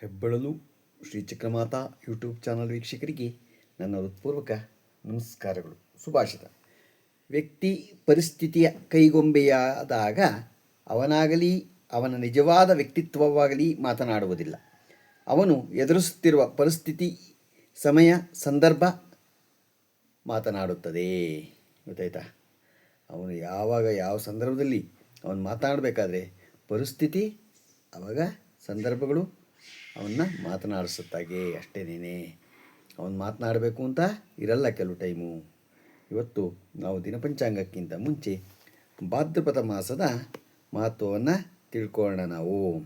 ಹೆಬ್ಬಳಲು Shri Chakramata YouTube channel ವೀಕ್ಷಕರಿಗೆ ನನ್ನ ಹೃತ್ಪೂರ್ವಕ ನಮಸ್ಕಾರಗಳು. ಸುಭಾಷಿತ. ವ್ಯಕ್ತಿ ಪರಿಸ್ಥಿತಿಯ ಕೈಗೊಂಬೆಯಾದಾಗ ಅವನಾಗಲಿ, ಅವನ ನಿಜವಾದ ವ್ಯಕ್ತಿತ್ವವಾಗಲಿ ಮಾತನಾಡುವುದಿಲ್ಲ. ಅವನು ಎದುರಿಸುತ್ತಿರುವ ಪರಿಸ್ಥಿತಿ, ಸಮಯ, ಸಂದರ್ಭ ಮಾತನಾಡುತ್ತದೆ. ಗೊತ್ತಾಯ್ತಾ? ಅವನು ಯಾವಾಗ ಯಾವ ಸಂದರ್ಭದಲ್ಲಿ ಅವನು ಮಾತನಾಡಬೇಕಾದ್ರೆ ಪರಿಸ್ಥಿತಿ ಆವಾಗ ಸಂದರ್ಭಗಳು ಅವನ್ನ ಮಾತನಾಡಿಸುತ್ತಾಗೆ ಅಷ್ಟೇನೇನೆ ಅವನು ಮಾತನಾಡಬೇಕು ಅಂತ ಇರಲ್ಲ ಕೆಲವು ಟೈಮು. ಇವತ್ತು ನಾವು ದಿನಪಂಚಾಂಗಕ್ಕಿಂತ ಮುಂಚೆ ಭಾದ್ರಪದ ಮಾಸದ ಮಹತ್ವವನ್ನು ತಿಳ್ಕೊಳ್ಳೋಣ ನಾವು.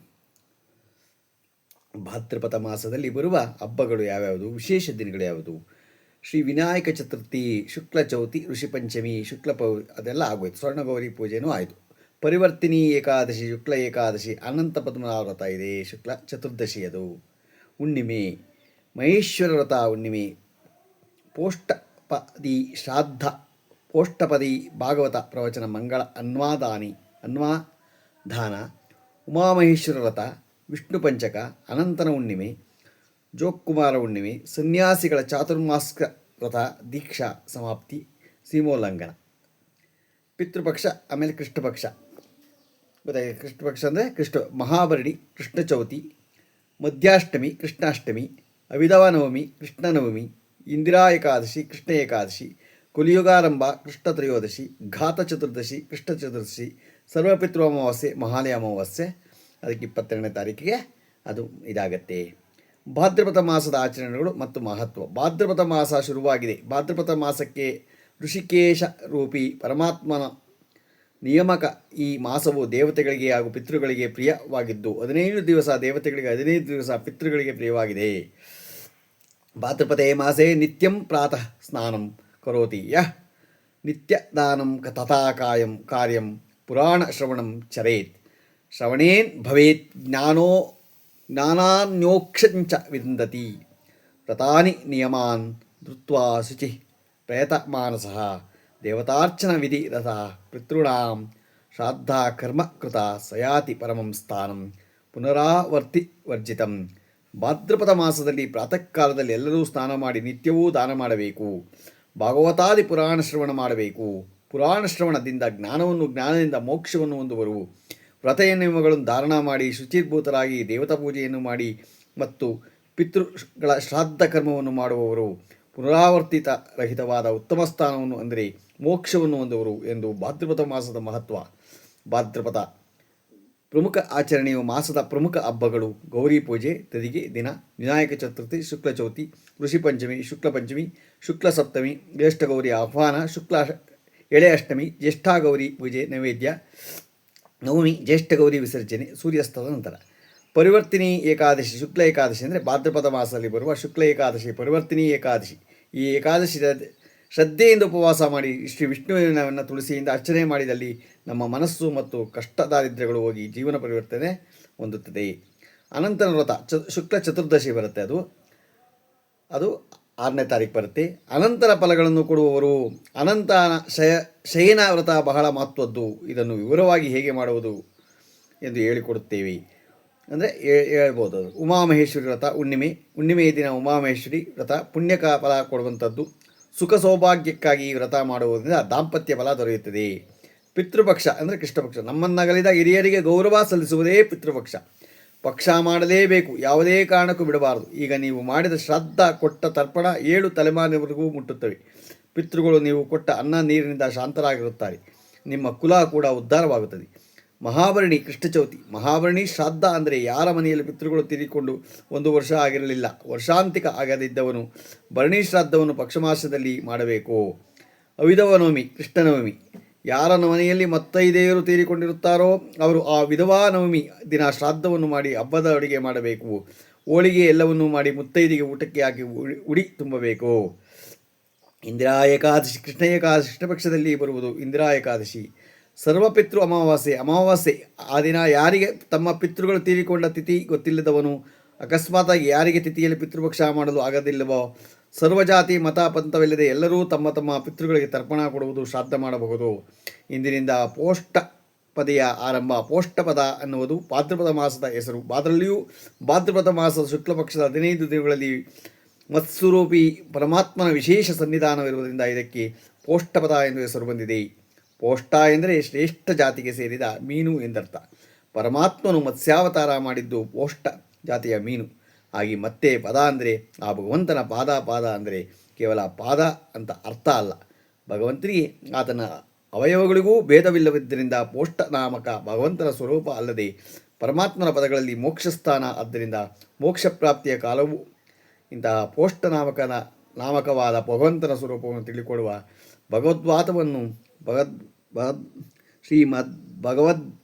ಭಾದ್ರಪದ ಮಾಸದಲ್ಲಿ ಬರುವ ಹಬ್ಬಗಳು ಯಾವ್ಯಾವುದು? ವಿಶೇಷ ದಿನಗಳು ಯಾವುದು? ಶ್ರೀ ವಿನಾಯಕ ಚತುರ್ಥಿ, ಶುಕ್ಲ ಚೌತಿ, ಋಷಿ ಪಂಚಮಿ, ಶುಕ್ಲ ಪೌ, ಅದೆಲ್ಲ ಆಗೋಯ್ತು. ಸ್ವರ್ಣಗೌರಿ ಪೂಜೆನೂ ಆಯಿತು. ಪರಿವರ್ತಿನಿ ಏಕಾದಶಿ, ಶುಕ್ಲ ಏಕಾದಶಿ, ಅನಂತ ಪದ್ಮನಾಭ ವ್ರತ ಇದೆ. ಶುಕ್ಲ ಚತುರ್ದಶಿ ಅದು. ಹುಣ್ಣಿಮೆ, ಮಹೇಶ್ವರ ವ್ರತ ಹುಣ್ಣಿಮೆ. ಪೋಷ್ಟಪದಿ ಶ್ರಾದ್ದ ಪೋಷ್ಟಪದಿ ಭಾಗವತ ಪ್ರವಚನ ಮಂಗಳ ಅನ್ವಾದಾನಿ, ಅನ್ವಾದಾನ, ಉಮಾಮಹೇಶ್ವರ ವ್ರತ, ವಿಷ್ಣು ಪಂಚಕ, ಅನಂತನ ಹುಣ್ಣಿಮೆ ಜೋಕ್ಕುಮಾರ ಹುಣ್ಣಿಮೆ, ಸನ್ಯಾಸಿಗಳ ಚಾತುರ್ಮಾಸ್ಕ ವ್ರತ, ದೀಕ್ಷಾ ಸಮಾಪ್ತಿ, ಸೀಮೋಲ್ಲಂಘನ. ಪಿತೃಪಕ್ಷ ಆಮೇಲೆ ಕೃಷ್ಣಪಕ್ಷ. ಗೊತ್ತಾಗಿದೆ ಕೃಷ್ಣಪಕ್ಷ ಅಂದರೆ ಕೃಷ್ಣ, ಮಹಾಭರಣಿ, ಕೃಷ್ಣ ಚೌತಿ, ಮಧ್ಯಾಷ್ಟಮಿ, ಕೃಷ್ಣಾಷ್ಟಮಿ ಅವಿಧವ ನವಮಿ ಕೃಷ್ಣ ನವಮಿ ಇಂದಿರಾ ಏಕಾದಶಿ ಕೃಷ್ಣ ಏಕಾದಶಿ, ಕುಲಿಯುಗಾರಂಭ, ಕೃಷ್ಣ ತ್ರಯೋದಶಿ, ಘಾತ ಚತುರ್ದಶಿ, ಕೃಷ್ಣ ಚತುರ್ದಶಿ ಸರ್ವಪಿತೃ ಅಮಾವಾಸ್ಯೆ, ಮಹಾಲಯ ಅಮಾವಾಸ್ಯೆ, ಅದಕ್ಕೆ ಇಪ್ಪತ್ತೆರಡನೇ ತಾರೀಕಿಗೆ ಅದು ಇದಾಗತ್ತೆ. ಭಾದ್ರಪದ ಮಾಸದ ಆಚರಣೆಗಳು ಮತ್ತು ಮಹತ್ವ. ಭಾದ್ರಪದ ಮಾಸ ಶುರುವಾಗಿದೆ. ಭಾದ್ರಪದ ಮಾಸಕ್ಕೆ ಋಷಿಕೇಶ ರೂಪಿ ಪರಮಾತ್ಮನ ನಿಯಮಕ ಈ ಮಾಸವು ದೇವತೆಗಳಿಗೆ ಹಾಗೂ ಪಿತೃಗಳಿಗೆ ಪ್ರಿಯವಾಗಿದ್ದು, ಹದಿನೈದು ದಿವಸ ದೇವತೆಗಳಿಗೆ, ಹದಿನೈದು ದಿವಸ ಪಿತೃಗಳಿಗೆ ಪ್ರಿಯವಾಗಿದೆ. ಭಾದ್ರಪದೇ ಮಾಸೆ ನಿತ್ಯಂ ಪ್ರಾತಃ ಸ್ನಾನಂ ಕರೋತಿ. ಯಃ ನಿತ್ಯದಾನಂ ಕ ತಥಾ ಕಾಯಂ ಕಾರ್ಯಂ ಪುರಾಣ ಶ್ರವಣಂ ಚರೇತ್. ಶ್ರವಣೇನ್ ಭವೇತ್ ಜ್ಞಾನೋ ಜ್ಞಾನಾನ್ಯೋಕ್ಷಂಚ ವಿಂದತಿ. ವ್ರತಾನಿ ನಿಯಮಾನ್ ಧೃತ್ವಾ ಶುಚಿ ಪ್ರಯತಮಾನಸಃ. ದೇವತಾರ್ಚನ ವಿಧಿ ರಥ ಪಿತೃಣಾಂ ಶ್ರಾದ್ದ ಕರ್ಮ ಕೃತ ಸಯಾತಿ ಪರಮಂ ಸ್ಥಾನಂ ಪುನರಾವರ್ತಿ ವರ್ಜಿತಂ. ಭಾದ್ರಪದ ಮಾಸದಲ್ಲಿ ಪ್ರಾತಃ ಕಾಲದಲ್ಲಿ ಎಲ್ಲರೂ ಸ್ನಾನ ಮಾಡಿ ನಿತ್ಯವೂ ದಾನ ಮಾಡಬೇಕು. ಭಾಗವತಾದಿ ಪುರಾಣ ಶ್ರವಣ ಮಾಡಬೇಕು. ಪುರಾಣ ಶ್ರವಣದಿಂದ ಜ್ಞಾನವನ್ನು, ಜ್ಞಾನದಿಂದ ಮೋಕ್ಷವನ್ನು ಹೊಂದುವರು. ವ್ರತ ನಿಯಮಗಳನ್ನು ಧಾರಣ ಮಾಡಿ ಶುಚಿರ್ಭೂತರಾಗಿ ದೇವತಾ ಪೂಜೆಯನ್ನು ಮಾಡಿ ಮತ್ತು ಪಿತೃಗಳ ಶ್ರಾದ್ದ ಕರ್ಮವನ್ನು ಮಾಡುವವರು. ಪುನರಾವರ್ತಿತ ರಹಿತವಾದ ಉತ್ತಮ ಸ್ಥಾನವನ್ನು ಅಂದರೆ ಮೋಕ್ಷವನ್ನು ಹೊಂದುವರು ಎಂದು ಭಾದ್ರಪದ ಮಾಸದ ಮಹತ್ವ. ಭಾದ್ರಪದ ಪ್ರಮುಖ ಆಚರಣೆಯು ಮಾಸದ ಪ್ರಮುಖ ಹಬ್ಬಗಳು. ಗೌರಿ ಪೂಜೆ ತದಿಗೆ ದಿನ, ವಿನಾಯಕ ಚತುರ್ಥಿ, ಶುಕ್ಲ ಚೌತಿ, ಋಷಿ ಪಂಚಮಿ, ಶುಕ್ಲ ಪಂಚಮಿ, ಶುಕ್ಲ ಸಪ್ತಮಿ, ಜ್ಯೇಷ್ಠ ಗೌರಿ ಆಹ್ವಾನ, ಶುಕ್ಲ ಎಳೆ ಅಷ್ಟಮಿ, ಜ್ಯೇಷ್ಠ ಗೌರಿ ಪೂಜೆ, ನೈವೇದ್ಯ, ನವಮಿ, ಜ್ಯೇಷ್ಠ ಗೌರಿ ವಿಸರ್ಜನೆ, ಸೂರ್ಯಾಸ್ತದ ನಂತರ. ಪರಿವರ್ತಿನಿ ಏಕಾದಶಿ, ಶುಕ್ಲ ಏಕಾದಶಿ ಅಂದರೆ ಭಾದ್ರಪದ ಮಾಸದಲ್ಲಿ ಬರುವ ಶುಕ್ಲ ಏಕಾದಶಿ, ಪರಿವರ್ತಿನಿ ಏಕಾದಶಿ. ಈ ಏಕಾದಶಿ ಶ್ರದ್ಧೆಯಿಂದ ಉಪವಾಸ ಮಾಡಿ ಶ್ರೀ ವಿಷ್ಣುವಿನವನ್ನು ತುಳಸಿಯಿಂದ ಅರ್ಚನೆ ಮಾಡಿದಲ್ಲಿ ನಮ್ಮ ಮನಸ್ಸು ಮತ್ತು ಕಷ್ಟ ದಾರಿದ್ರ್ಯಗಳು ಹೋಗಿ ಜೀವನ ಪರಿವರ್ತನೆ ಹೊಂದುತ್ತದೆ. ಅನಂತನ ವ್ರತ, ಚ, ಶುಕ್ಲ ಚತುರ್ದಶಿ ಬರುತ್ತೆ ಅದು. ಅದು ಆರನೇ ತಾರೀಕು ಬರುತ್ತೆ. ಅನಂತರ ಫಲಗಳನ್ನು ಕೊಡುವವರು ಅನಂತ ಶಯ, ಶಯನ ವ್ರತ ಬಹಳ ಮಹತ್ವದ್ದು. ಇದನ್ನು ವಿವರವಾಗಿ ಹೇಗೆ ಮಾಡುವುದು ಎಂದು ಹೇಳಿಕೊಡುತ್ತೇವೆ. ಅಂದರೆ ಹೇಳ್ಬೋದು ಅದು. ಉಮಾಮಹೇಶ್ವರಿ ವ್ರತ, ಹುಣ್ಣಿಮೆ. ಹುಣ್ಣಿಮೆಯ ದಿನ ಉಮಾಮಹೇಶ್ವರಿ ವ್ರತ ಪುಣ್ಯಕ ಫಲ ಕೊಡುವಂಥದ್ದು. ಸುಖ ಸೌಭಾಗ್ಯಕ್ಕಾಗಿ ವ್ರತ ಮಾಡುವುದರಿಂದ ದಾಂಪತ್ಯ ಫಲ ದೊರೆಯುತ್ತದೆ. ಪಿತೃಪಕ್ಷ ಅಂದರೆ ಕೃಷ್ಣಪಕ್ಷ. ನಮ್ಮನ್ನಗಲಿದ ಹಿರಿಯರಿಗೆ ಗೌರವ ಸಲ್ಲಿಸುವುದೇ ಪಿತೃಪಕ್ಷ. ಪಕ್ಷ ಮಾಡಲೇಬೇಕು ಯಾವುದೇ ಕಾರಣಕ್ಕೂ ಬಿಡಬಾರದು. ಈಗ ನೀವು ಮಾಡಿದ ಶ್ರದ್ಧ, ಕೊಟ್ಟ ತರ್ಪಣ ಏಳು ತಲೆಮಾರಿನವರೆಗೂ ಮುಟ್ಟುತ್ತವೆ. ಪಿತೃಗಳು ನೀವು ಕೊಟ್ಟ ಅನ್ನ ನೀರಿನಿಂದ ಶಾಂತರಾಗಿರುತ್ತಾರೆ. ನಿಮ್ಮ ಕುಲ ಕೂಡ ಉದ್ಧಾರವಾಗುತ್ತದೆ. ಮಹಾಭರಣಿ ಕೃಷ್ಣಚೌತಿ ಮಹಾಭರಣಿ ಶ್ರಾದ್ದ ಅಂದರೆ ಯಾರ ಮನೆಯಲ್ಲಿ ಪಿತೃಗಳು ತೀರಿಕೊಂಡು ಒಂದು ವರ್ಷ ಆಗಿರಲಿಲ್ಲ. ವರ್ಷಾಂತಿಕ ಆಗದಿದ್ದವನು ಭರಣಿ ಶ್ರಾದ್ದವನ್ನು ಪಕ್ಷಮಾಸದಲ್ಲಿ ಮಾಡಬೇಕು. ಅವಿಧವ ನವಮಿ ಕೃಷ್ಣನವಮಿ. ಯಾರ ಮನೆಯಲ್ಲಿ ಮತ್ತೈದೆಯರು ತೀರಿಕೊಂಡಿರುತ್ತಾರೋ ಅವರು ಆ ವಿಧವಾ ನವಮಿ ದಿನ ಶ್ರಾದ್ದವನ್ನು ಮಾಡಿ ಹಬ್ಬದ ಅಡುಗೆ ಮಾಡಬೇಕು. ಹೋಳಿಗೆ ಎಲ್ಲವನ್ನೂ ಮಾಡಿ ಮುತ್ತೈದಿಗೆ ಊಟಕ್ಕೆ ಹಾಕಿ ಉಡಿ ತುಂಬಬೇಕು. ಇಂದಿರಾ ಏಕಾದಶಿ, ಕೃಷ್ಣ ಏಕಾದಶಿ ಕೃಷ್ಣಪಕ್ಷದಲ್ಲಿ ಬರುವುದು ಇಂದಿರಾ ಏಕಾದಶಿ. ಸರ್ವಪಿತೃ ಅಮಾವಾಸ್ಯೆ. ಅಮಾವಾಸ್ಯೆ, ಆ ದಿನ ಯಾರಿಗೆ ತಮ್ಮ ಪಿತೃಗಳು ತೀರಿಕೊಂಡ ತಿಥಿ ಗೊತ್ತಿಲ್ಲದವನು, ಅಕಸ್ಮಾತಾಗಿ ಯಾರಿಗೆ ತಿಥಿಯಲ್ಲಿ ಪಿತೃಪಕ್ಷ ಮಾಡಲು ಆಗದಿಲ್ಲವೋ, ಸರ್ವಜಾತಿ ಮತ ಪಂಥವಿಲ್ಲದೆ ಎಲ್ಲರೂ ತಮ್ಮ ತಮ್ಮ ಪಿತೃಗಳಿಗೆ ತರ್ಪಣ ಕೊಡುವುದು ಶ್ರಾದ್ದ ಮಾಡಬಹುದು. ಇಂದಿನಿಂದ ಪೋಷ್ಟ ಪದೆಯ ಆರಂಭ. ಪೋಷ್ಟಪದ ಅನ್ನುವುದು ಭಾದ್ರಪದ ಮಾಸದ ಹೆಸರು. ಅದರಲ್ಲಿಯೂ ಭಾದ್ರಪದ ಮಾಸದ ಶುಕ್ಲಪಕ್ಷದ ಹದಿನೈದು ದಿನಗಳಲ್ಲಿ ಮತ್ಸ್ವರೂಪಿ ಪರಮಾತ್ಮನ ವಿಶೇಷ ಸನ್ನಿಧಾನವಿರುವುದರಿಂದ ಇದಕ್ಕೆ ಪೋಷ್ಟಪದ ಎಂದು ಹೆಸರು ಬಂದಿದೆ. ಪೋಷ್ಟ ಎಂದರೆ ಶ್ರೇಷ್ಠ ಜಾತಿಗೆ ಸೇರಿದ ಮೀನು ಎಂದರ್ಥ. ಪರಮಾತ್ಮನು ಮತ್ಸ್ಯಾವತಾರ ಮಾಡಿದ್ದು ಪೋಷ್ಟ ಜಾತಿಯ ಮೀನು. ಹಾಗೆ ಮತ್ತೆ ಪದ ಅಂದರೆ, ಆ ಭಗವಂತನ ಪಾದ ಪಾದ ಅಂದರೆ ಕೇವಲ ಪಾದ ಅಂತ ಅರ್ಥ ಅಲ್ಲ. ಭಗವಂತನಿಗೆ ಆತನ ಅವಯವಗಳಿಗೂ ಭೇದವಿಲ್ಲವಿದ್ದರಿಂದ ಪೋಷ್ಟ ನಾಮಕ ಭಗವಂತನ ಸ್ವರೂಪ ಅಲ್ಲದೆ ಪರಮಾತ್ಮನ ಪದಗಳಲ್ಲಿ ಮೋಕ್ಷಸ್ಥಾನ ಆದ್ದರಿಂದ ಮೋಕ್ಷ ಪ್ರಾಪ್ತಿಯ ಕಾಲವು ಇಂತಹ ಪೋಷ್ಟ ನಾಮಕನ ನಾಮಕವಾದ ಭಗವಂತನ ಸ್ವರೂಪವನ್ನು ತಿಳಿಕೊಡುವ ಭಗವದ್ವಾತವನ್ನು ಭಗದ್ ಶ್ರೀಮದ್ ಭಗವದ್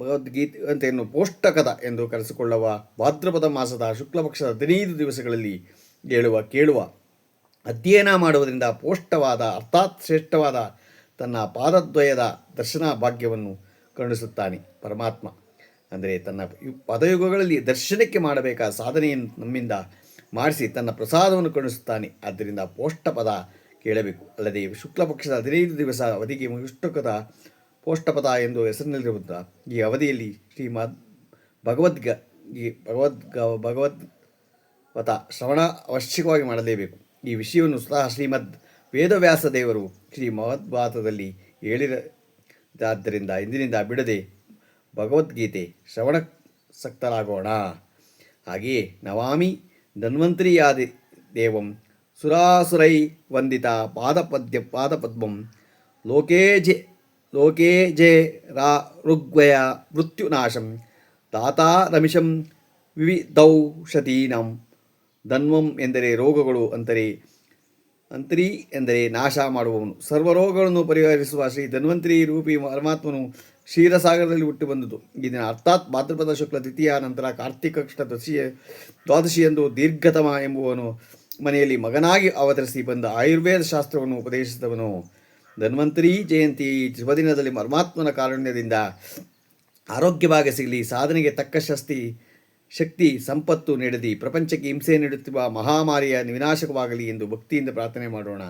ಭಗವದ್ಗೀತೆ ಅಂತೆಯನ್ನು ಪೋಷ್ಟಕದ ಎಂದು ಕರೆಸಿಕೊಳ್ಳುವ ಭಾದ್ರಪದ ಮಾಸದ ಶುಕ್ಲಪಕ್ಷದ ಹದಿನೈದು ದಿವಸಗಳಲ್ಲಿ ಹೇಳುವ, ಕೇಳುವ, ಅಧ್ಯಯನ ಮಾಡುವುದರಿಂದ ಪೋಷ್ಟವಾದ, ಅರ್ಥಾತ್ ಶ್ರೇಷ್ಠವಾದ ತನ್ನ ಪಾದದ್ವಯದ ದರ್ಶನ ಭಾಗ್ಯವನ್ನು ಕರುಣಿಸುತ್ತಾನೆ ಪರಮಾತ್ಮ. ಅಂದರೆ ತನ್ನ ಪದಯುಗಗಳಲ್ಲಿ ದರ್ಶನಕ್ಕೆ ಮಾಡಬೇಕಾದ ಸಾಧನೆಯನ್ನು ನಮ್ಮಿಂದ ಮಾಡಿಸಿ ತನ್ನ ಪ್ರಸಾದವನ್ನು ಕರುಣಿಸುತ್ತಾನೆ. ಆದ್ದರಿಂದ ಪೋಷ್ಟಪದ ಕೇಳಬೇಕು. ಅಲ್ಲದೆ ಶುಕ್ಲ ಪಕ್ಷದ ಹದಿನೈದು ದಿವಸ ಅವಧಿಗೆ ಮುಷ್ಟಕದ ಪೋಷ್ಟಪದ ಎಂದು ಹೆಸರಿನಲ್ಲಿರುವಂಥ ಈ ಅವಧಿಯಲ್ಲಿ ಶ್ರೀಮದ್ ಭಗವದ್ಗ, ಈ ಭಗವದ್ಗ ಭಗವದ್ ವತ ಶ್ರವಣ ಅವಶ್ಯಕವಾಗಿ ಮಾಡಲೇಬೇಕು. ಈ ವಿಷಯವನ್ನು ಸ್ವತಃ ಶ್ರೀಮದ್ ವೇದವ್ಯಾಸ ದೇವರು ಶ್ರೀ ಮಹದ್ಭಾತದಲ್ಲಿ ಹೇಳಿರದಾದ್ದರಿಂದ ಇಂದಿನಿಂದ ಬಿಡದೆ ಭಗವದ್ಗೀತೆ ಶ್ರವಣ ಸಕ್ತರಾಗೋಣ. ಹಾಗೆಯೇ ನವಾಮಿ ಧನ್ವಂತರಿಯಾದಿ ದೇವಂ ಸುರಾಸುರೈ ವಂದಿತ ಪಾದಪದ್ಯ, ಪಾದಪದ್ಮಂ. ಲೋಕೇ ಜೆ ಲೋಕೇ ಜೆ ರಾ ಋಗ್ವಯ ಮೃತ್ಯುನಾಶಂ ತಾತಾರಮಿಷಂ ವಿವಿಧೌಷಧೀನಂ. ಧನ್ವಂ ಎಂದರೆ ರೋಗಗಳು ಅಂತರಿ ಅಂತರಿ ಎಂದರೆ ನಾಶ ಮಾಡುವವನು. ಸರ್ವ ರೋಗಗಳನ್ನು ಪರಿಹರಿಸುವ ಶ್ರೀ ಧನ್ವಂತರಿ ರೂಪಿ ಪರಮಾತ್ಮನು ಕ್ಷೀರಸಾಗರದಲ್ಲಿ ಹುಟ್ಟಿ ಬಂದುದು ಈ ಅರ್ಥಾತ್ ಭಾದ್ರಪದ ಶುಕ್ಲ ದ್ವಿತೀಯ ನಂತರ ಕಾರ್ತಿಕ ಕೃಷ್ಣ ದಶಿಯ ದ್ವಾದಶಿ ಎಂದು ದೀರ್ಘತಮ ಎಂಬುವನು ಮನೆಯಲ್ಲಿ ಮಗನಾಗಿ ಅವತರಿಸಿ ಬಂದ ಆಯುರ್ವೇದ ಶಾಸ್ತ್ರವನ್ನು ಉಪದೇಶಿಸಿದವನು ಧನ್ವಂತರಿ ಜಯಂತಿ ಶುಭದಿನದಲ್ಲಿ ಪರಮಾತ್ಮನ ಕಾರುಣ್ಯದಿಂದ ಆರೋಗ್ಯವಾಗಿ ಸಿಗಲಿ, ಸಾಧನೆಗೆ ತಕ್ಕ ಶಸ್ತಿ, ಶಕ್ತಿ, ಸಂಪತ್ತು ನೀಡದಿ ಪ್ರಪಂಚಕ್ಕೆ ಹಿಂಸೆ ನೀಡುತ್ತಿರುವ ಮಹಾಮಾರಿಯ ವಿನಾಶಕವಾಗಲಿ ಎಂದು ಭಕ್ತಿಯಿಂದ ಪ್ರಾರ್ಥನೆ ಮಾಡೋಣ.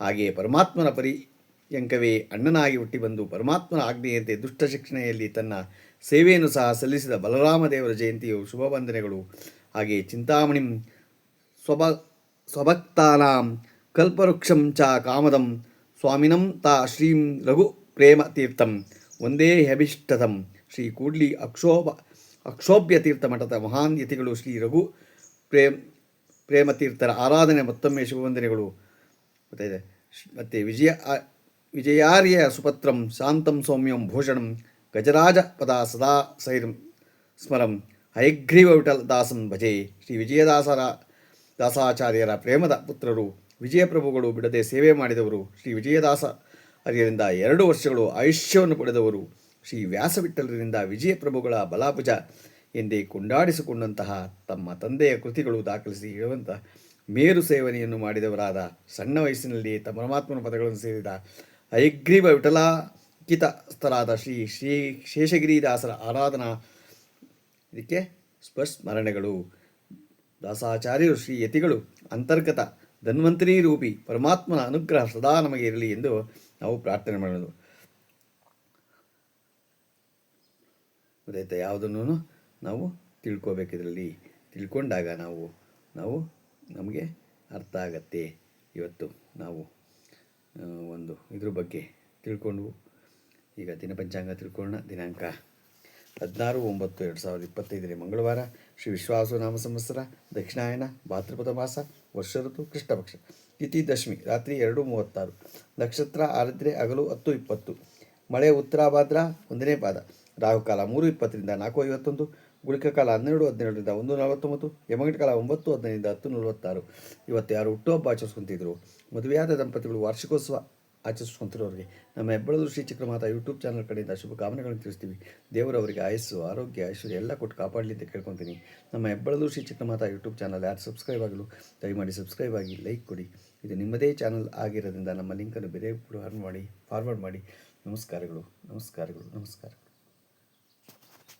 ಹಾಗೆಯೇ ಪರಮಾತ್ಮನ ಪರಿಯಂಕವೇ ಅಣ್ಣನಾಗಿ ಹುಟ್ಟಿ ಬಂದು ಪರಮಾತ್ಮನ ಆಜ್ಞೆಯಂತೆ ದುಷ್ಟ ಶಿಕ್ಷಣೆಯಲ್ಲಿ ತನ್ನ ಸೇವೆಯನ್ನು ಸಹ ಸಲ್ಲಿಸಿದ ಬಲರಾಮ ದೇವರ ಜಯಂತಿಯು ಶುಭ ವಂದನೆಗಳು. ಹಾಗೆಯೇ ಚಿಂತಾಮಣಿ ಸ್ವಭ ಸ್ವಭಕ್ತಾನಾಂ ಕಲ್ಪವೃಕ್ಷಂ ಚ ಕಾಮದಂ ಸ್ವಾಮಿನಂ ತಾ ಶ್ರೀಂ ರಘು ಪ್ರೇಮ ತೀರ್ಥಂ ಒಂದೇ ಹ್ಯಭಿಷ್ಟತಂ ಶ್ರೀ ಕೂಡ್ಲಿ ಅಕ್ಷೋಭ ಅಕ್ಷೋಭ್ಯ ತೀರ್ಥ ಮಠದ ಮಹಾನ್ ಯತಿಗಳು ಶ್ರೀ ರಘು ಪ್ರೇಮ್ ಪ್ರೇಮತೀರ್ಥರ ಆರಾಧನೆ ಮತ್ತೊಮ್ಮೆ ಶುಭವಂದನೆಗಳು. ಗೊತ್ತಾಯಿದೆ ಮತ್ತು ವಿಜಯ ವಿಜಯಾರ್ಯ ಸುಪತ್ರಂ, ಶಾಂತಂ ಸೌಮ್ಯಂ ಭೂಷಣಂ, ಗಜರಾಜ ಪದ ಸದಾ ಸೈರಂ ಸ್ಮರಂ, ಹಯಗ್ರೀವ ವಿಠಲ ದಾಸಂ ಭಜೆ. ಶ್ರೀ ವಿಜಯದಾಸರ ದಾಸಾಚಾರ್ಯರ ಪ್ರೇಮದ ಪುತ್ರರು ವಿಜಯಪ್ರಭುಗಳು ಬಿಡದೆ ಸೇವೆ ಮಾಡಿದವರು ಶ್ರೀ ವಿಜಯದಾಸ. ಹರಿಯರಿಂದ ಎರಡು ವರ್ಷಗಳು ಆಯುಷ್ಯವನ್ನು ಪಡೆದವರು ಶ್ರೀ ವ್ಯಾಸವಿಟ್ಟಲರಿಂದ ವಿಜಯಪ್ರಭುಗಳ ಬಲಾಭುಜ ಎಂದೇ ಕೊಂಡಾಡಿಸಿಕೊಂಡಂತಹ ತಮ್ಮ ತಂದೆಯ ಕೃತಿಗಳು ದಾಖಲಿಸಿ ಹೇಳುವಂಥ ಮೇರು ಸೇವನೆಯನ್ನು ಮಾಡಿದವರಾದ ಸಣ್ಣ ವಯಸ್ಸಿನಲ್ಲಿ ತಮ್ಮ ಪರಮಾತ್ಮನ ಪದಗಳನ್ನು ಸೇರಿದ ಐಗ್ರೀವ ವಿಠಲಾಕಿತಸ್ಥರಾದ ಶ್ರೀ ಶ್ರೀ ಶೇಷಗಿರಿದಾಸರ ಆರಾಧನಾ ಇದಕ್ಕೆ ಸ್ಮರಣೆಗಳು. ದಾಸಾಚಾರ್ಯರು ಶ್ರೀ ಯತಿಗಳು, ಅಂತರ್ಗತ ಧನ್ವಂತರಿ ರೂಪಿ ಪರಮಾತ್ಮನ ಅನುಗ್ರಹ ಸದಾ ನಮಗೆ ಇರಲಿ ಎಂದು ನಾವು ಪ್ರಾರ್ಥನೆ ಮಾಡೋದು. ಗೊತ್ತಾಯ್ತಾ ಯಾವುದನ್ನು ನಾವು ತಿಳ್ಕೋಬೇಕಿದ್ರಲ್ಲಿ, ತಿಳ್ಕೊಂಡಾಗ ನಾವು ನಾವು ನಮಗೆ ಅರ್ಥ ಆಗತ್ತೆ. ಇವತ್ತು ನಾವು ಒಂದು ಇದ್ರ ಬಗ್ಗೆ ತಿಳ್ಕೊಂಡು, ಈಗ ದಿನಪಂಚಾಂಗ ತಿಳ್ಕೊಳ್ಳೋಣ. ದಿನಾಂಕ ಹದಿನಾರು ಒಂಬತ್ತು ಎರಡು ಸಾವಿರದ ಇಪ್ಪತ್ತೈದರ ಮಂಗಳವಾರ. ಶ್ರೀ ವಿಶ್ವಾಸು ನಾಮ ಸಂವತ್ಸರ ದಕ್ಷಿಣಾಯನ ಭಾತೃಪದ ಮಾಸ ವರ್ಷ ಋತು ಕೃಷ್ಣಪಕ್ಷ. ತಿಥಿ ದಶಮಿ ರಾತ್ರಿ ಎರಡು ಮೂವತ್ತಾರು. ನಕ್ಷತ್ರ, ಆರದ್ರೆ, ಹಗಲು, ಹತ್ತು ಇಪ್ಪತ್ತು. ಮಳೆ ಉತ್ತರಾಭಾದ್ರ ಒಂದನೇ ಪಾದ. ರಾಹುಕಾಲ ಮೂರು ಇಪ್ಪತ್ತರಿಂದ ನಾಲ್ಕು ಐವತ್ತೊಂದು. ಗುಳಿಕ ಕಾಲ ಹನ್ನೆರಡು, ಹದಿನೇಳರಿಂದ ಒಂದು ನಲವತ್ತೊಂಬತ್ತು. ಯಮಗಂಟ ಕಾಲ ಒಂಬತ್ತು, ಹದಿನೈದರಿಂದ ಹತ್ತು ನಲವತ್ತಾರು. ಇವತ್ತು ಯಾರು ಹುಟ್ಟುಹಬ್ಬ ಆಚರಿಸ್ಕೊಂತಿದ್ರು? ಮದುವೆಯಾದ ದಂಪತಿಗಳು ವಾರ್ಷಿಕೋತ್ಸವ. ಆಚರಿಸ್ಕೊಂತಿರೋರಿಗೆ ನಮ್ಮ ಹೆಬ್ಬಳದು ಶ್ರೀ ಚಕ್ರಮಾತ ಯೂಟ್ಯೂಬ್ ಚಾನಲ್ ಕಡೆಯಿಂದ ಶುಭ ಕಾಮನೆಗಳನ್ನು ತಿಳಿಸ್ತೀವಿ. ದೇವರವರಿಗೆ ಆಯಸ್ಸು, ಆರೋಗ್ಯ, ಐಶ್ವರ್ಯ ಎಲ್ಲ ಕೊಟ್ಟು ಕಾಪಾಡಲಿ ಅಂತ ಕೇಳ್ಕೊತೀನಿ. ನಮ್ಮ ಹೆಬ್ಬಳದು ಶ್ರೀ ಚಕ್ರಮಾತ ಯೂಟ್ಯೂಬ್ ಚಾನಲ್ ಯಾರು ಸಬ್ಸ್ಕ್ರೈಬ್ ಆಗಲು ದಯಮಾಡಿ ಸಬ್ಸ್ಕ್ರೈಬ್ ಆಗಿ ಲೈಕ್ ಕೊಡಿ. ಇದು ನಿಮ್ಮದೇ ಚಾನಲ್ ಆಗಿರೋದ್ರಿಂದ ನಮ್ಮ ಲಿಂಕನ್ನು ಬೇರೆ ಫಾರ್ವರ್ಡ್ ಮಾಡಿ ಫಾರ್ವರ್ಡ್ ಮಾಡಿ. ನಮಸ್ಕಾರಗಳು ನಮಸ್ಕಾರಗಳು, ನಮಸ್ಕಾರ.